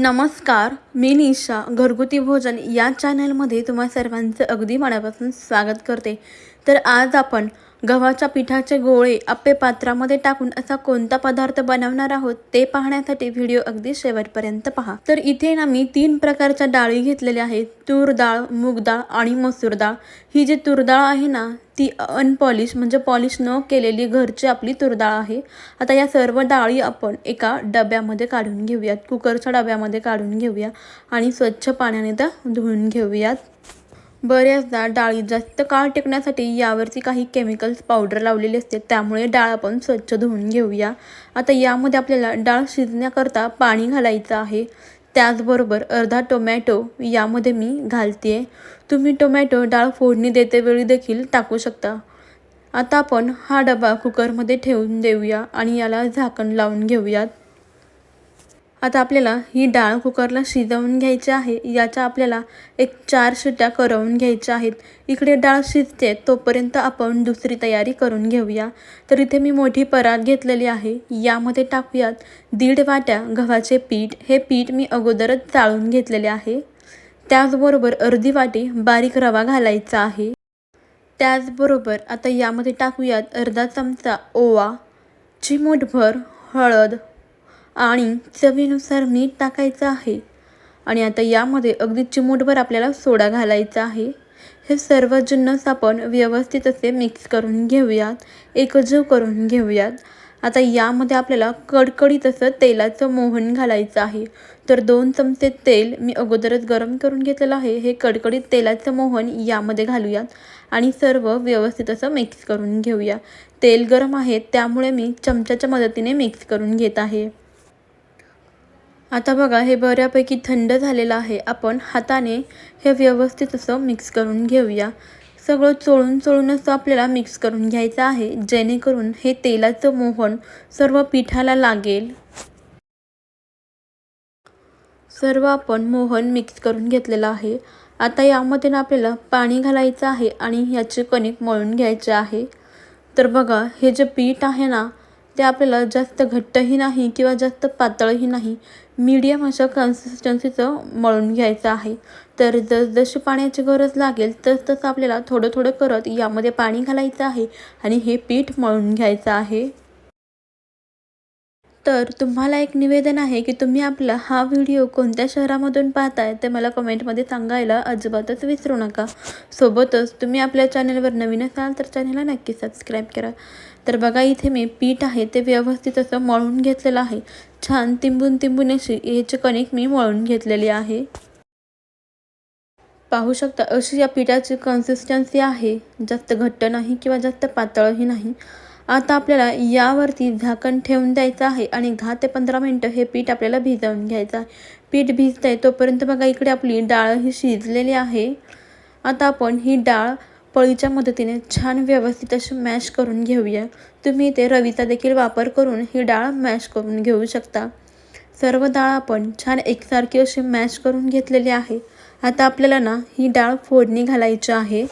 नमस्कार मी निशा घरगुती भोजन या चॅनलमध्ये तुम्हा सर्वांचं अगदी मनापासून स्वागत करते. तर आज आपण गव्हाच्या पिठाचे गोळे अप्पे पात्रामध्ये टाकून असा कोणता पदार्थ बनवणार आहोत ते पाहण्यासाठी व्हिडिओ अगदी शेवटपर्यंत पहा. तर इथे ना मी तीन प्रकारच्या डाळी घेतलेल्या आहेत. तूर डाळ मूग डाळ आणि मसूर डाळ. ही जी तूर डाळ आहे ना ती अनपॉलिश म्हणजे पॉलिश न केलेली घरची आपली तूर डाळ आहे. आता या सर्व डाळी आपण एका डब्यामध्ये काढून घेऊयात. कुकरच्या डब्यामध्ये काढून घेऊया आणि स्वच्छ पाण्याने त्या धुवून घेऊयात. बऱ्याचदा डाळी जास्त काळ टिकण्यासाठी यावरती काही केमिकल्स पावडर लावलेली असते. त्यामुळे डाळ आपण स्वच्छ धुवून घेऊया. आता यामध्ये आपल्याला डाळ शिजण्याकरता पाणी घालायचं आहे. त्याचबरोबर अर्धा टोमॅटो यामध्ये मी घालते. तुम्ही टोमॅटो डाळ फोडणी देते वेळी देखील टाकू शकता. आता आपण हा डबा कुकरमध्ये ठेवून देऊया आणि याला झाकण लावून घेऊयात. आता आपल्याला ही डाळ कुकरला शिजवून घ्यायची आहे. याच्या आपल्याला एक चार शिट्या करवून घ्यायच्या आहेत. इकडे डाळ शिजते तोपर्यंत आपण दुसरी तयारी करून घेऊया. तर इथे मी मोठी परात घेतलेली आहे. यामध्ये टाकूयात दीड वाट्या गव्हाचे पीठ. हे पीठ मी अगोदरच चाळून घेतलेले आहे. त्याचबरोबर अर्धी वाटी बारीक रवा घालायचा आहे. त्याचबरोबर आता यामध्ये टाकूयात अर्धा चमचा ओवा चिमूटभर हळद आणि चवीनुसार मीठ टाकायचं आहे. आणि आता यामध्ये अगदी चिमूटभर आपल्याला सोडा घालायचा आहे. हे सर्व जिन्नस आपण व्यवस्थित असे मिक्स करून घेऊयात एकजीव करून घेऊयात. आता यामध्ये आपल्याला कडकडीत असं तेलाचं मोहन घालायचं आहे. तर दोन चमचे तेल मी अगोदरच गरम करून घेतलेलं आहे. हे कडकडीत तेलाचं मोहन यामध्ये घालूयात आणि सर्व व्यवस्थित असं मिक्स करून घेऊया. तेल गरम आहे त्यामुळे मी चमच्याच्या मदतीने मिक्स करून घेत आहे. आता बघा हे बऱ्यापैकी थंड झालेलं आहे. आपण हाताने हे व्यवस्थित असं मिक्स करून घेऊया. सगळं चोळून चोळून असं आपल्याला मिक्स करून घ्यायचं आहे जेणेकरून हे तेलाचं मोहन सर्व पिठाला लागेल. सर्व आपण मोहन मिक्स करून घेतलेलं आहे. आता यामध्ये ना आपल्याला पाणी घालायचं आहे आणि ह्याचे कणिक मळून घ्यायचे आहे. तर बघा हे जे पीठ आहे ना ते आपल्याला जास्त घट्टही नाही किंवा जास्त पातळही नाही मीडियम अशा कन्सिस्टन्सीचं मळून घ्यायचं आहे. तर जसजशी पाण्याची गरज लागेल तस तसं आपल्याला थोडं थोडं करत यामध्ये पाणी घालायचं आहे आणि हे पीठ मळून घ्यायचं आहे. तर तुम्हाला एक निवेदन आहे की तुम्ही आपला हा व्हिडिओ कोणत्या शहरामधून पाहताय ते मला कमेंटमध्ये सांगायला अजिबातच विसरू नका. सोबतच तुम्ही आपल्या चॅनलवर नवीन असाल तर चॅनलला नक्की सबस्क्राईब करा. तर बघा इथे मी पीठ आहे ते व्यवस्थित असं मळून घेतलेलं आहे. छान तिंबून तिंबून अशी याची कणिक मी मळून घेतलेली आहे. पाहू शकता अशी या पिठाची कन्सिस्टन्सी आहे. जास्त घट्ट नाही किंवा जास्त पातळही नाही. आता आपल्याला यावरती झाकण ठेवून द्यायचं आहे आणि दहा ते पंधरा मिनटं हे पीठ आपल्याला भिजवून घ्यायचं आहे. पीठ भिजत आहे तोपर्यंत बघा इकडे आपली डाळ ही शिजलेली आहे. आता आपण ही डाळ पळीच्या मदतीने छान व्यवस्थित अशी मॅश करून घेऊया. तुम्ही इथे रवीचा देखील वापर करून ही डाळ मॅश करून घेऊ शकता. सर्व डाळ आपण छान एकसारखी अशी मॅश करून घेतलेली आहे. आता आपल्याला ना ही डाळ फोडणी घालायची आहे.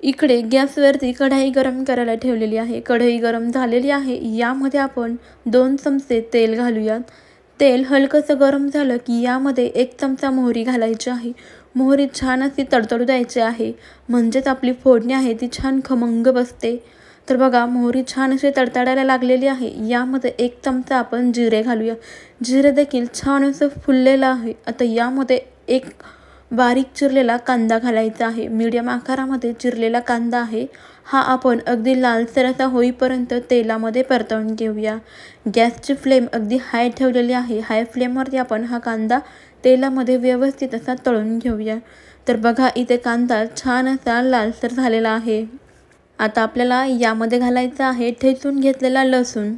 इकडे गॅसवरती कढाई गरम करायला ठेवलेली आहे. कढई गरम झालेली आहे. यामध्ये आपण दोन चमचे तेल घालूयात. तेल हलकंसं गरम झालं की यामध्ये एक चमचा मोहरी घालायची आहे. मोहरी छान अशी तडतडू द्यायची आहे. म्हणजेच आपली फोडणी आहे ती छान खमंग बसते. तर बघा मोहरी छान अशी तडतडायला लागलेली आहे. यामध्ये एक चमचा आपण जिरे घालूया. जिरे देखील छान असं फुललेलं आहे. आता यामध्ये एक बारीक चिरलेला कांदा घालायचा आहे. मीडियम आकारामध्ये चिरलेला कांदा आहे. हा आपण अगदी लालसर असा होईपर्यंत तेलामध्ये परतवून घेऊया. गॅसची फ्लेम अगदी हाय ठेवलेली आहे. हाय फ्लेमवरती आपण हा कांदा तेलामध्ये व्यवस्थित असा तळून घेऊया. तर बघा इथे कांदा छान असा लालसर झालेला आहे. आता आपल्याला यामध्ये घालायचं आहे ठेचून घेतलेला लसूण.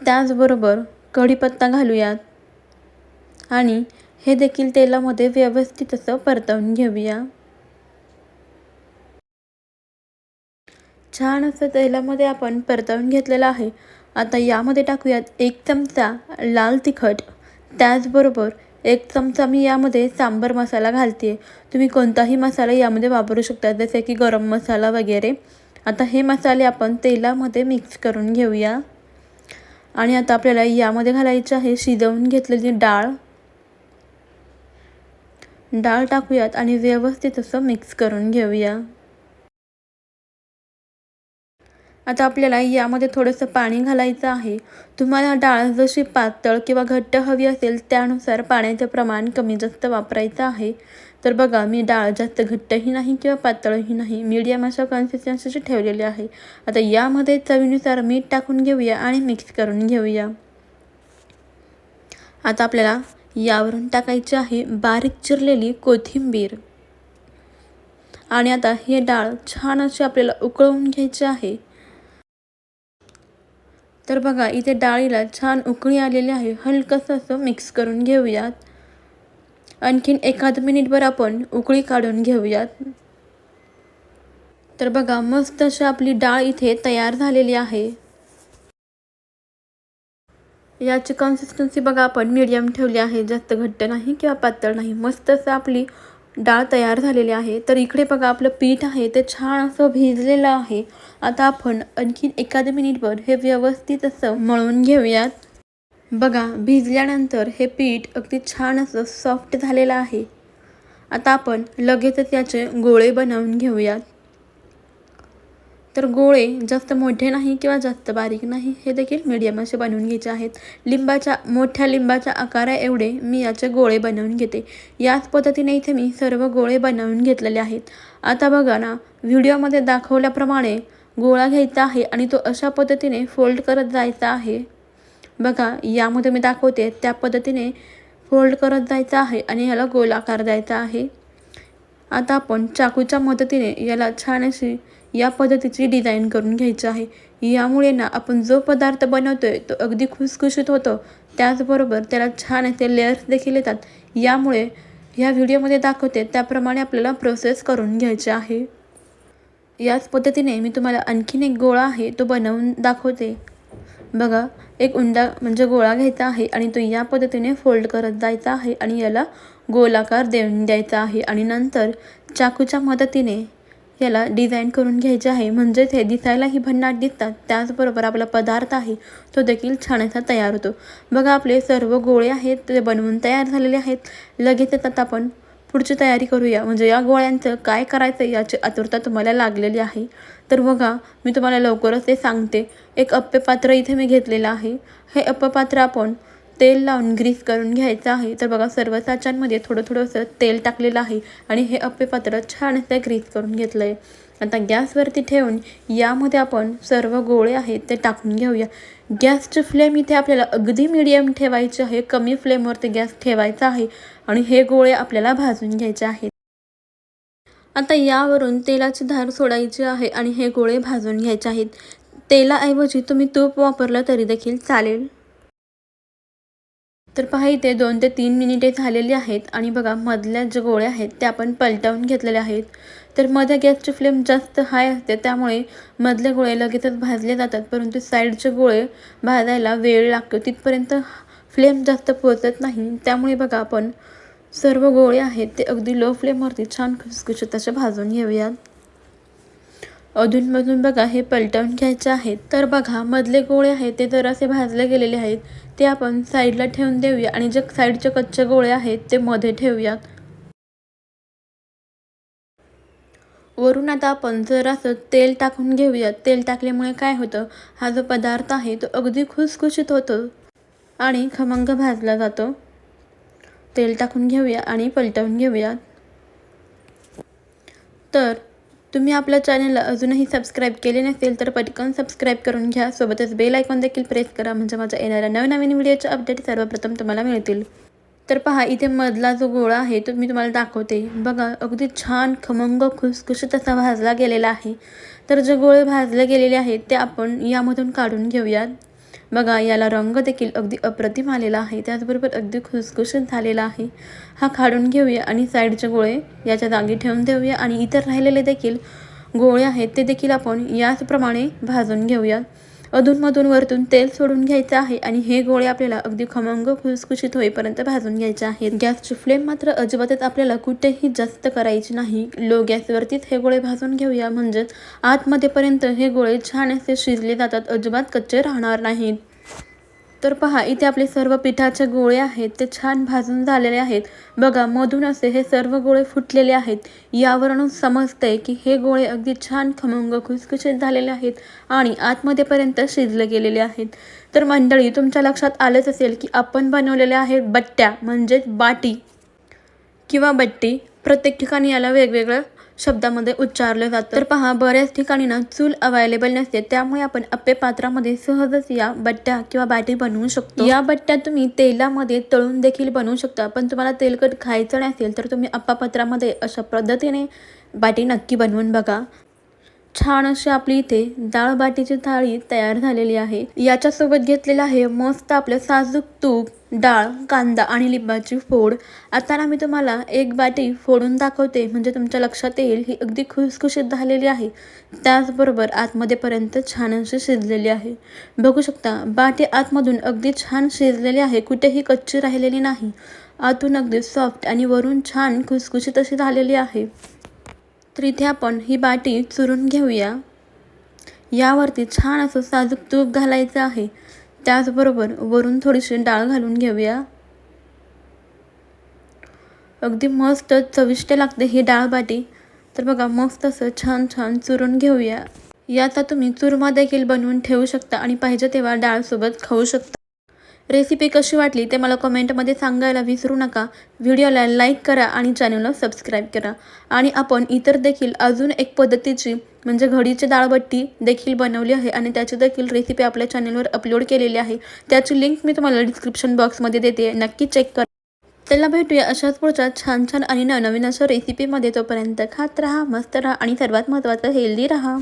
त्याचबरोबर कढीपत्ता घालूयात. आणि हे देखील तेलामध्ये व्यवस्थित असं परतवून घेऊया. छान असं तेलामध्ये आपण परतवून घेतलेलं आहे. आता यामध्ये टाकूयात एक चमचा लाल तिखट. त्याचबरोबर एक चमचा मी यामध्ये सांबर मसाला घालते तुम्ही कोणताही मसाला यामध्ये वापरू शकता जसे की गरम मसाला वगैरे. आता हे मसाले आपण तेलामध्ये मिक्स करून घेऊया. आणि आता आपल्याला यामध्ये घालायची आहे शिजवून घेतलेली डाळ. डाळ टाकूयात आणि व्यवस्थित असं मिक्स करून घेऊया. आता आपल्याला यामध्ये थोडंसं पाणी घालायचं आहे. तुम्हाला डाळ जशी पातळ किंवा घट्ट हवी असेल त्यानुसार पाण्याचं प्रमाण कमी जास्त वापरायचं आहे. तर बघा मी डाळ जास्त घट्टही नाही किंवा पातळही नाही मीडियम अशा कन्सिस्टन्सीची ठेवलेली आहे. आता यामध्ये चवीनुसार मीठ टाकून घेऊया आणि मिक्स करून घेऊया. आता आपल्याला यावरून टाकायची आहे बारीक चिरलेली कोथिंबीर. आणि आता हे डाळ छान अशी आपल्याला उकळवून घ्यायची आहे. तर बघा इथे डाळीला छान उकळी आलेली आहे. हलकंसं असं मिक्स करून घेऊयात. आणखीन एखाद मिनिटभर आपण उकळी काढून घेऊयात. तर बघा मस्त अशी आपली डाळ इथे तयार झालेली आहे. याची कन्सिस्टन्सी बघा आपण मीडियम ठेवली आहे. जास्त घट्ट नाही किंवा पातळ नाही. मस्त असं आपली डाळ तयार झालेली आहे. तर इकडे बघा आपलं पीठ आहे ते छान असं भिजलेलं आहे. आता आपण आणखीन एखाद्या मिनिटभर हे व्यवस्थित असं मळून घेऊयात. बघा भिजल्यानंतर हे पीठ अगदी छान असं सॉफ्ट झालेलं आहे. आता आपण लगेचच याचे गोळे बनवून घेऊयात. तर गोळे जास्त मोठे नाही किंवा जास्त बारीक नाही हे देखील मीडियम असे बनवून घ्यायचे आहेत. लिंबाच्या मोठ्या लिंबाच्या आकारा एवढे मी याचे गोळे बनवून घेते. याच पद्धतीने इथे मी सर्व गोळे बनवून घेतलेले आहेत. आता बघा ना व्हिडिओमध्ये दाखवल्याप्रमाणे गोळा घ्यायचा आहे आणि तो अशा पद्धतीने फोल्ड करत जायचा आहे. बघा यामध्ये मी दाखवते त्या पद्धतीने फोल्ड करत जायचं आहे आणि याला गोलाकार द्यायचा आहे. आता आपण चाकूच्या मदतीने याला छान अशी या पद्धतीची डिझाईन करून घ्यायची आहे. यामुळे ना आपण जो पदार्थ बनवतो आहे तो अगदी खुसखुशीत होतो. त्याचबरोबर त्याला छान असे लेअर्स देखील येतात. यामुळे ह्या व्हिडिओमध्ये दाखवते त्याप्रमाणे आपल्याला प्रोसेस करून घ्यायचे आहे. याच पद्धतीने मी तुम्हाला आणखीन एक गोळा आहे तो बनवून दाखवते. बघा एक उंडा म्हणजे गोळा घ्यायचा आहे आणि तो या पद्धतीने फोल्ड करत जायचा आहे आणि याला गोलाकार देऊन द्यायचा आहे. आणि नंतर चाकूच्या मदतीने याला डिझाईन करून घ्यायचे आहे. म्हणजेच हे दिसायलाही भन्नाट दिसतात. त्याचबरोबर आपला पदार्थ आहे तो देखील छान असा तयार होतो. बघा आपले सर्व गोळे आहेत ते बनवून तयार झालेले आहेत. लगेचच आता आपण पुढची तयारी करूया. म्हणजे या गोळ्यांचं काय करायचं याची आतुरता तुम्हाला लागलेली आहे. तर बघा मी तुम्हाला लवकरच ते सांगते. एक अप्पे पात्र इथे मी घेतलेलं आहे. हे अप्पे पात्र आपण तेल लावून ग्रीस करून घ्यायचं आहे. तर बघा सर्व साच्यांमध्ये थोडं थोडंसं तेल टाकलेलं आहे आणि हे अप्पे पात्र छान असं ग्रीस करून घेतलं आहे आता गॅसवरती ठेवून यामध्ये आपण सर्व गोळे आहेत ते टाकून घेऊया. गॅसची फ्लेम इथे आपल्याला अगदी मिडियम ठेवायची आहे. कमी फ्लेमवरती गॅस ठेवायचा आहे आणि हे गोळे आपल्याला भाजून घ्यायचे आहेत. आता यावरून तेलाची धार सोडायची आहे आणि हे गोळे भाजून घ्यायचे आहेत. तेलाऐवजी तुम्ही तूप वापरलं तरी देखील चालेल. तर पहा इथे दोन ते तीन मिनिटे झालेली आहेत आणि बघा मधल्या जे गोळे आहेत त्या आपण पलटवून घेतलेल्या आहेत. तर मध्ये गॅसची फ्लेम जास्त हाय असते त्यामुळे मधले गोळे लगेचच भाजले जातात परंतु साईडचे गोळे भाजायला वेळ लागतो. तिथपर्यंत फ्लेम जास्त पोचत नाही. त्यामुळे बघा आपण सर्व गोळे आहेत ते अगदी लो फ्लेमवरती छान खुसखुशीत असे भाजून घेऊयात. अधूनमधून बघा हे पलटवून घ्यायचे आहेत तर बघा मधले गोळे आहेत ते जरासे भाजले गेलेले आहेत. ते आपण साईडला ठेवून देऊया आणि जे साईडचे कच्चे गोळे आहेत ते मध्ये ठेवूयात. वरून आता आपण जर असं तेल टाकून घेऊयात. तेल टाकल्यामुळे काय होतं हा जो पदार्थ आहे तो अगदी खुसखुशीत होतो आणि खमंग भाजला जातो. तेल टाकून घेऊया आणि पलटवून घेऊयात. तर तुम्ही आपल्या चॅनलला अजूनही सबस्क्राईब केले नसेल तर पटकन सबस्क्राईब करून घ्या. सोबतच बेल आयकॉन देखील प्रेस करा म्हणजे माझ्या येणाऱ्या नवनवीन व्हिडिओचे अपडेट सर्वप्रथम तुम्हाला मिळतील. तर पहा इथे मधला जो गोळा आहे तो मी तुम्हाला दाखवते. बघा अगदी छान खमंग खुसखुशीत असा भाजला गेलेला आहे. तर जे गोळे भाजले गेलेले आहेत ते आपण यामधून काढून घेऊयात. बघा याला रंग देखील अगदी अप्रतिम आलेला आहे. त्याचबरोबर अगदी खुसखुशीत झालेला आहे. हा काढून घेऊया आणि साईडचे गोळे याच्या जागी ठेवून देऊया आणि इतर राहिलेले देखील गोळे आहेत ते देखील आपण याचप्रमाणे भाजून घेऊयात अधूनमधून वरतून तेल सोडून घ्यायचं आहे आणि हे गोळे आपल्याला अगदी खमंग खुसखुशीत होईपर्यंत भाजून घ्यायचे आहेत. गॅसची फ्लेम मात्र अजिबातच आपल्याला कुठेही जास्त करायची नाही. लो गॅसवरतीच हे गोळे भाजून घेऊया म्हणजेच आतमध्येपर्यंत हे गोळे छान असे शिजले जातात. अजिबात कच्चे राहणार नाहीत. तर पहा इथे आपले सर्व पिठाचे गोळे आहेत ते छान भाजून झालेले आहेत. बघा मधून असे हे सर्व गोळे फुटलेले आहेत. यावरून समजतंय की हे गोळे अगदी छान खमंग खुसखुशीत झालेले आहेत आणि आतमध्येपर्यंत शिजले गेलेले आहेत. तर मंडळी तुमच्या लक्षात आलंच असेल की आपण बनवलेल्या आहेत बट्ट्या म्हणजेच बाटी किंवा बट्टी. प्रत्येक ठिकाणी याला वेगवेगळं शब्दामध्ये उच्चारलं जातं. तर पहा बऱ्याच ठिकाणी ना चूल अवेलेबल नसते त्यामुळे आपण अप्पे पात्रामध्ये सहजच या बट्ट्या किंवा बाटी बनवू शकतो. या बट्ट्या तुम्ही तेलामध्ये तळून देखील बनवू शकता पण तुम्हाला तेलकट खायचं नसेल तर तुम्ही अप्पा पात्रामध्ये अशा पद्धतीने बाटी नक्की बनवून बघा. छान अशी आपली इथे दाळ बाटीची थाळी तयार झालेली आहे. याच्यासोबत घेतलेलं आहे मस्त आपलं साजूक तूप डाळ कांदा आणि लिंबाची फोड. आता ना मी तुम्हाला एक बाटी फोडून दाखवते. म्हणजे तुमच्या लक्षात येईल ही अगदी खुसखुशीत झालेली आहे. त्याचबरोबर आतमध्येपर्यंत छान अशी शिजलेली आहे. बघू शकता बाटी आतमधून अगदी छान शिजलेली आहे. कुठेही कच्ची राहिलेली नाही. आतून अगदी सॉफ्ट आणि वरून छान खुसखुशीत अशी झालेली आहे. तर इथे आपण ही बाटी चुरून घेऊया. यावरती छान असं साजूक तूप घालायचं आहे. त्याचबरोबर वरून थोडीशी डाळ घालून घेऊया. अगदी मस्त चविष्ट लागते ही डाळ बाटी. तर बघा मस्त असं छान छान चुरून घेऊया. याचा तुम्ही चुरमा देखील बनवून ठेवू शकता आणि पाहिजे तेव्हा डाळसोबत खाऊ शकता. रेसिपी कशी वाटली ते मला कमेंटमध्ये सांगायला विसरू नका. व्हिडिओला लाईक करा आणि चॅनलला सबस्क्राईब करा. आणि आपण इतर देखील अजून एक पद्धतीची म्हणजे घडीची डाळबट्टी देखील बनवली आहे आणि त्याची देखील रेसिपी आपल्या चॅनलवर अपलोड केलेली आहे. त्याची लिंक मी तुम्हाला डिस्क्रिप्शन बॉक्समध्ये देते. नक्की चेक करा. त्याला भेटूया अशाच पुढच्या छान छान आणि नवनवीन अशा रेसिपीमध्ये. तोपर्यंत खात राहा मस्त राहा आणि सर्वात महत्त्वाचं हेल्दी राहा.